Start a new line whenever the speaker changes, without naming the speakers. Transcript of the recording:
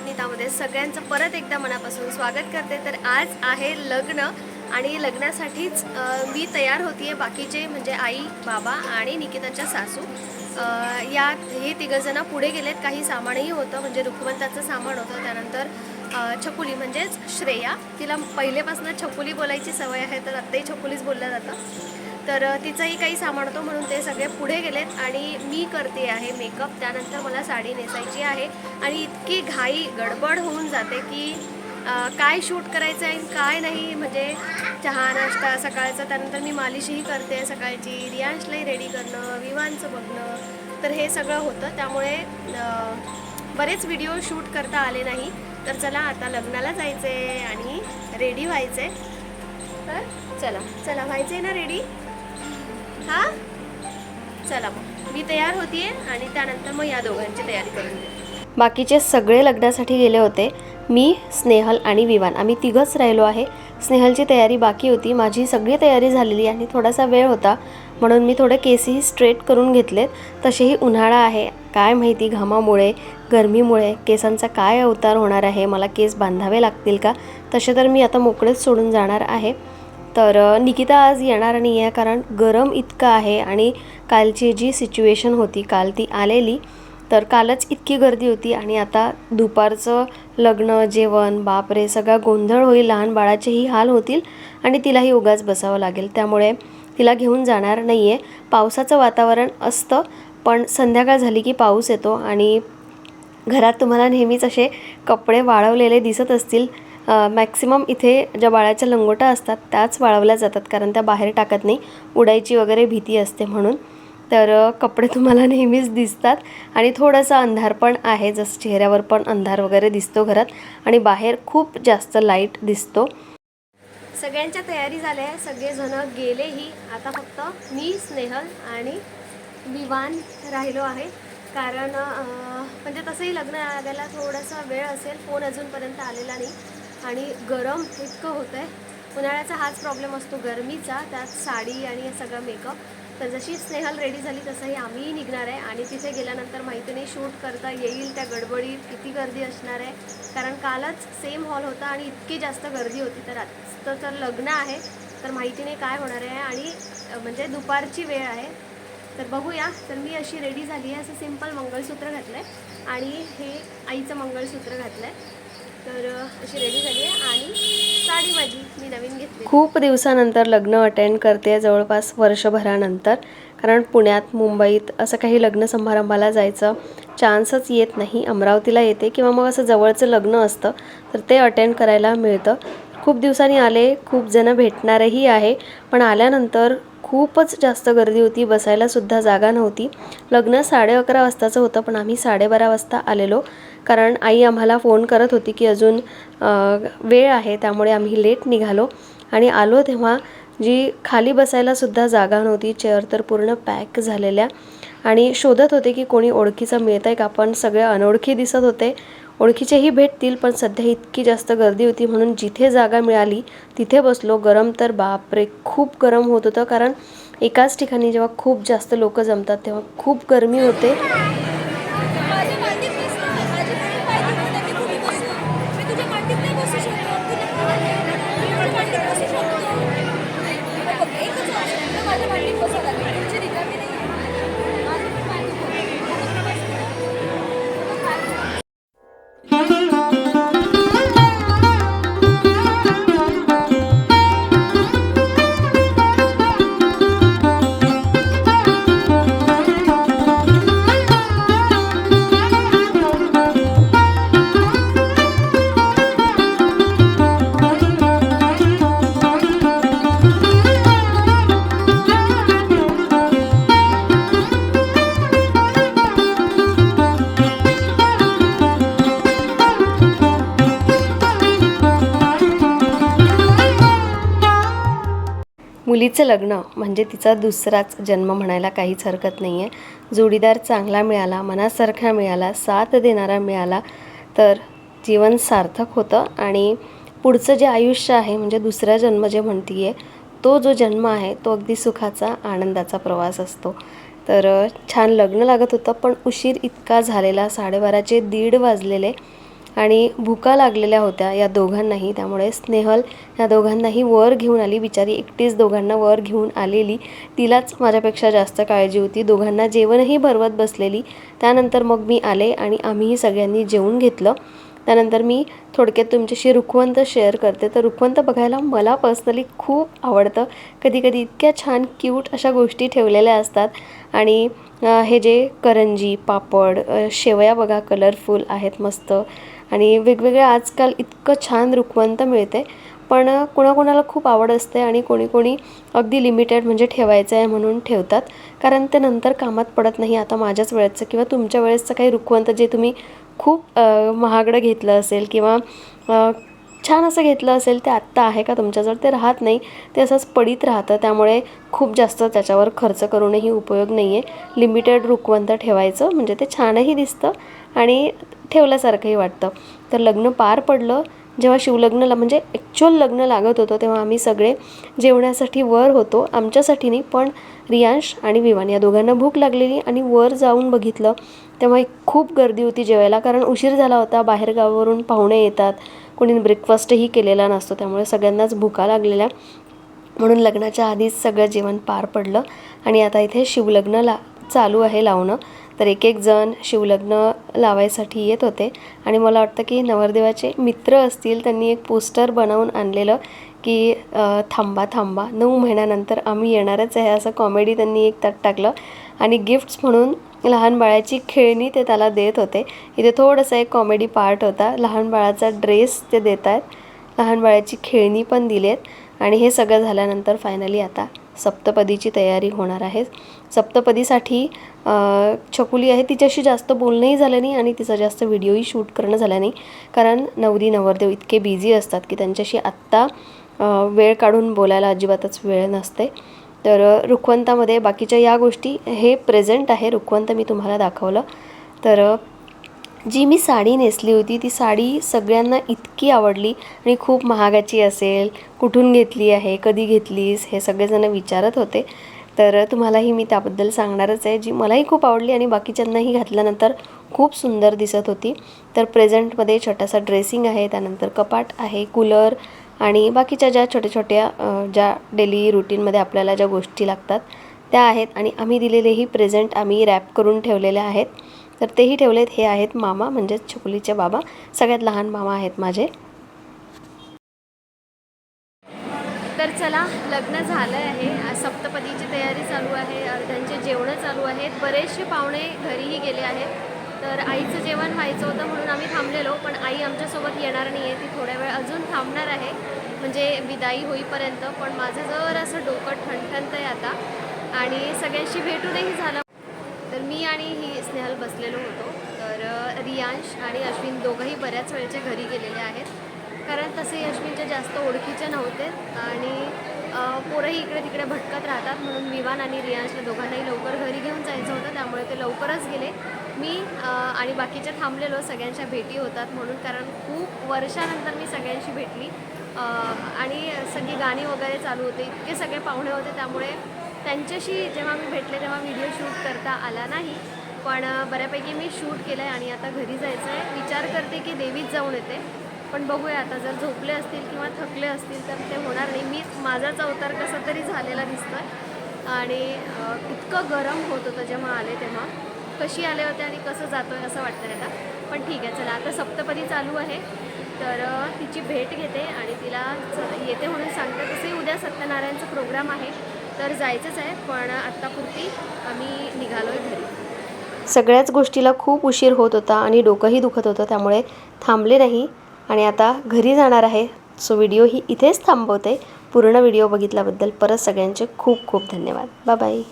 नमस्कार सगळ्यांचं परत एकदा मनापासून स्वागत करते. तर आज आहे लग्न आणि लग्नासाठीच मी तयार होतीये बाकीचे म्हणजे आई बाबा आणि निकिताच्या सासू. या हे तिघंजणं पुढे गेलेत. काही सामानही होतं म्हणजे रुखवंताचं सामान होतं. त्यानंतर छपुली छकुली म्हणजेच श्रेया. तिला पहिलेपासून छकुली बोलायची सवय आहे तर आत्ताही छकुलीच बोललं जातं. तर तिचंही काही सामान होतं म्हणून ते सगळे पुढे गेलेत आणि मी करते आहे मेकअप त्यानंतर मला साडी नेसायची आहे आणि इतकी घाई गडबड होऊन जाते की काय शूट करायचं आहे आणि काय नाही. म्हणजे चहा नाश्ता सकाळचा. त्यानंतर मी मालिशही करते सकाळची. रियांशलाही रेडी करणं विवांचं बघणं. तर हे सगळं होतं. त्यामुळे बरेच व्हिडिओ शूट करता आले नाही. तर चला आता लग्नाला जायचं आहे आणि रेडी व्हायचं आहे तर चला. चला व्हायचं आहे ना रेडी हा? चला मग. मी तयार होतीये आणि त्यानंतर मग या दोघांची तयारी करून बाकीचे सगळे लग्नासाठी गेले होते. मी स्नेहल आणि विवान. आम्ही तिघंच राहिलो आहे. स्नेहलची तयारी बाकी होती. माझी सगळी तयारी झालेली आणि थोडासा वेळ होता. म्हणून मी थोडे केसही स्ट्रेट करून घेतलेत. तसेही उन्हाळा आहे. काय माहिती घामामुळे गरमीमुळे केसांचा काय अवतार होणार आहे? मला केस बांधावे लागतील का? तसे तर मी आता मोकळेच सोडून जाणार आहे. तर निकिता आज येणार नाही आहे कारण गरम इतकं आहे आणि कालची जी सिच्युएशन होती काल ती आलेली तर कालच इतकी गर्दी होती आणि आता दुपारचं लग्न जेवण बापरे सगळा गोंधळ होईल लहान बाळाचेही हाल होतील आणि तिलाही उगाच बसावं लागेल. त्यामुळे तिला घेऊन जाणार नाही आहे पावसाचं वातावरण असतं पण संध्याकाळ झाली की पाऊस येतो आणि घरात तुम्हाला नेहमीच असे कपडे वाळवलेले दिसत असतील. मॅक्सिमम इथे ज्या बाळाच्या लंगोटा असतात त्याच वाळवल्या जातात. कारण त्या बाहेर टाकत नाही. उडायची वगैरे भीती असते म्हणून. तर कपडे तुम्हाला नेहमीच दिसतात. आणि थोडासा अंधार पण आहे. जसं चेहऱ्यावर पण अंधार वगैरे दिसतो घरात. आणि बाहेर खूप जास्त लाइट दिसतो. सगळ्यांच्या तयारी झाल्या. सगळेजणं सगळेजण गेलेही. आता फक्त मी स्नेहल आणि विवान राहिलो आहे. कारण म्हणजे तसंही लग्न आल्याला थोडासा वेळ असेल. फोन अजूनपर्यंत आलेला नाही. आणि गरम इतकं होतं आहे उन्हाळ्याचा हाच प्रॉब्लेम असतो गरमीचा. त्यात साडी आणि हे सगळं मेकअप तर जशी स्नेहल रेडी झाली तसंही आम्हीही निघणार आहे. आणि तिथे गेल्यानंतर माहिती नाही शूट करता येईल त्या गडबडीत. किती गर्दी असणार आहे. कारण कालच सेम हॉल होता आणि इतकी जास्त गर्दी होती. तर आजचं तर लग्न आहे. तर माहिती नाही काय होणार आहे आणि म्हणजे दुपारची वेळ आहे. तर बघूया. तर मी अशी रेडी झाली आहे. असं सिंपल मंगळसूत्र घातलं आहे आणि हे आईचं मंगळसूत्र घातलं आहे तर अशी रेडी झाली आहे आणि साडी माझी मी नवीन घेतली खूप दिवसानंतर लग्न अटेंड करते जवळपास वर्षभरानंतर. कारण पुण्यात मुंबईत असं काही लग्न समारंभाला जायचं चान्सच येत नाही. अमरावतीला येते किंवा मग असं जवळचं लग्न असतं तर ते अटेंड करायला मिळतं. खूप दिवसांनी आले खूप जणं भेटणारही आहे. पण आल्यानंतर खूपच जास्त गर्दी होती बसायला सुद्धा जागा नव्हती. लग्न साडे अकरा वाजताचं होतं पण आम्ही साडेबारा वाजता आलेलो. कारण आई आम्हाला फोन करत होती की अजून वेळ आहे त्यामुळे आम्ही लेट निघालो. आणि आलो तेव्हा जी खाली बसायला सुद्धा जागा नव्हती चेअर तर पूर्ण पॅक झालेल्या. आणि शोधत होते की कोणी ओळखीचं मिळतं आहे का पण सगळे अनोळखी दिसत होते. ओळखीचेही भेटतील पण सध्या इतकी जास्त गर्दी होती म्हणून जिथे जागा मिळाली तिथे बसलो. गरम तर बापरे खूप गरम होत होतं. कारण एकाच ठिकाणी जेव्हा खूप जास्त लोक जमतात तेव्हा खूप गरमी होते. मुलीचं लग्न म्हणजे तिचा दुसराच जन्म म्हणायला काहीच हरकत नाही आहे जोडीदार चांगला मिळाला मनासारखा मिळाला साथ देणारा मिळाला तर जीवन सार्थक होतं. आणि पुढचं जे आयुष्य आहे म्हणजे दुसरा जन्म जे म्हणते आहे तो जो जन्म आहे तो अगदी सुखाचा आनंदाचा प्रवास असतो. तर छान लग्न लागत होतं पण उशीर इतका झालेला साडेबाराचे दीड वाजलेले आणि भुका लागलेल्या होत्या या दोघांनाही. त्यामुळे स्नेहल या दोघांनाही वर घेऊन आली. बिचारी एकटीच दोघांना वर घेऊन आलेली. तिलाच माझ्यापेक्षा जास्त काळजी होती. दोघांना जेवणही भरवत बसलेली. त्यानंतर मग मी आले आणि आम्हीही सगळ्यांनी जेवून घेतलं. त्यानंतर मी थोडक्यात तुमच्याशी रुखवंत शेअर करते. तर रुखवंत बघायला मला पर्सनली खूप आवडतं. कधी कधी इतक्या छान क्यूट अशा गोष्टी ठेवलेल्या असतात. आणि हे जे करंजी पापड शेवया बघा कलरफुल आहेत मस्त. आणि वेगवेगळ्या आजकाल इतकं छान रुखवंत मिळते. पण कोणाकोणाला खूप आवड असते आणि कोणी कोणी अगदी लिमिटेड म्हणजे ठेवायचं आहे म्हणून ठेवतात. कारण ते नंतर कामात पडत नाही. आता माझ्याच वेळेचं किंवा तुमच्या वेळेसचं काही रुखवंत जे तुम्ही खूप महागडं घेतलं असेल किंवा छान असं घेतलं असेल ते आत्ता आहे का तुमच्याजवळ? ते राहत नाही. ते असंच पडीत राहतं. त्यामुळे खूप जास्त त्याच्यावर खर्च करूनही उपयोग नाही आहे लिमिटेड रुखवंत ठेवायचं म्हणजे ते छानही दिसतं आणि ठेवल्यासारखंही वाटतं. तर लग्न पार पडलं. जेव्हा शिवलग्नला म्हणजे ॲक्च्युअल लग्न लागत होतं तेव्हा आम्ही सगळे जेवण्यासाठी वर होतो. आमच्यासाठी नाही पण रियांश आणि विवान या दोघांना भूक लागलेली आणि वर जाऊन बघितलं. त्यामुळे खूप गर्दी होती जेवायला कारण उशीर झाला होता बाहेरगावावरून पाहुणे येतात कोणी ब्रेकफास्टही केलेला नसतो त्यामुळे सगळ्यांनाच भुका लागलेल्या. म्हणून लग्नाच्या आधीच सगळं जेवण पार पडलं आणि आता इथे शिवलग्न ला चालू आहे लावणं. तर एक एक जण शिवलग्न लावायसाठी येत होते आणि मला वाटतं की नवरदेवाचे मित्र असतील त्यांनी एक पोस्टर बनवून आणलेलं की थांबा थांबा नऊ महिन्यानंतर आम्ही येणारच आहे असं कॉमेडी त्यांनी एक त्यात टाकलं. आणि गिफ्ट्स म्हणून लहान बाळाची खेळणी ते त्याला देत होते. इथे थोडंसं एक कॉमेडी पार्ट होता. लहान बाळाचा ड्रेस ते देत आहेत. लहान बाळाची खेळणी पण दिलेत. आणि हे सगळं झाल्यानंतर फायनली आता सप्तपदीची तयारी होणार आहे. सप्तपदीसाठी छकुली आहे. तिच्याशी जास्त बोलणंही झालं नाही आणि तिचा जास्त व्हिडिओही शूट करणं झालं नाही. कारण नवरी नवरदेव इतके बिझी असतात की त्यांच्याशी आत्ता वेळ काढून बोलायला अजिबातच वेळ नसते. तर रुखवंतामध्ये बाकीच्या या गोष्टी हे प्रेझेंट आहे. रुखवंत मी तुम्हाला दाखवलं. तर जी मी साडी नेसली होती ती साडी सगळ्यांना इतकी आवडली आणि खूप महागाची असेल कुठून घेतली आहे कधी घेतलीस हे सगळेजण विचारत होते. तर तुम्हालाही मी त्याबद्दल सांगणारच आहे जी मलाही खूप आवडली आणि बाकीच्यांनाही घातल्यानंतर खूप सुंदर दिसत होती. तर प्रेझेंटमध्ये छोटासा ड्रेसिंग आहे त्यानंतर कपाट आहे कूलर आणि बाकीच्या ज्या छोट्या छोट्या ज्या डेली रुटीनमध्ये आपल्याला ज्या गोष्टी लागतात त्या आहेत. आणि आम्ही दिलेलेही प्रेझेंट आम्ही रॅप करून ठेवलेले आहेत. तर तेही ठेवलेत. हे आहेत मामा म्हणजेच छकुलीचे बाबा. सगळ्यात लहान मामा आहेत माझे. तर चला लग्न झालं आहे. आज सप्तपदीची तयारी चालू आहे. अर्ध्यांचे जेवणं चालू आहेत. बरेचसे पाहुणे घरीही गेले आहेत. तर आईचं जेवण व्हायचं होतं म्हणून आम्ही थांबलेलो पण आई आमच्यासोबत येणार नाही आहे ती थोड्या वेळ अजून थांबणार आहे. म्हणजे विदाई होईपर्यंत पण माझं जर असं डोकं ठणठणतं आहे आता आणि सगळ्यांशी भेटूनही झालं तर मी आणि ही स्नेहल बसलेलो होतो. तर रियांश आणि अश्विन दोघंही बऱ्याच वेळचे घरी गेलेले आहेत. कारण तसे अश्विनच्या जास्त ओळखीचे नव्हते आणि पोरंही इकडे तिकडे भटकत राहतात म्हणून विवान आणि रियांशला दोघांनाही लवकर घरी घेऊन जायचं होतं त्यामुळे ते लवकरच गेले. मी आणि बाकीचे थांबलेलो सगळ्यांच्या भेटी होतात म्हणून कारण खूप वर्षानंतर मी सगळ्यांशी भेटली. आणि सगळी गाणी वगैरे चालू होते. इतके सगळे पाहुणे होते त्यामुळे त्यांच्याशी जेव्हा मी भेटले तेव्हा व्हिडिओ शूट करता आला नाही. पण बऱ्यापैकी मी शूट केलं आहे आणि आता घरी जायचं आहे विचार करते की देवीत जाऊन येते. पण बघूया आता जर झोपले असतील किंवा थकले असतील तर ते होणार नाही. मी माझाच अवतार कसा तरी झालेला दिसतोय. आणि इतकं गरम होत होतं जेव्हा आले तेव्हा. कशी आले होते आणि कसं जातो आहे असं वाटतं आता. पण ठीक आहे चला आता सप्तपदी चालू आहे. तर तिची भेट घेते आणि तिला येते म्हणून सांगते. तसंही उद्या सत्यनारायणचा प्रोग्राम आहे. तर जायचंच आहे पण आत्तापुरती आम्ही निघालो आहे घरी. सगळ्याच गोष्टीला खूप उशीर होत होता आणि डोकंही दुखत होतं त्यामुळे थांबले नाही. आणि आता घरी जाणार आहे. सो व्हिडिओ ही इथेच थांबवते. पूर्ण व्हिडिओ बघितल्याबद्दल परत सगळ्यांचे खूप खूप धन्यवाद. Bye bye.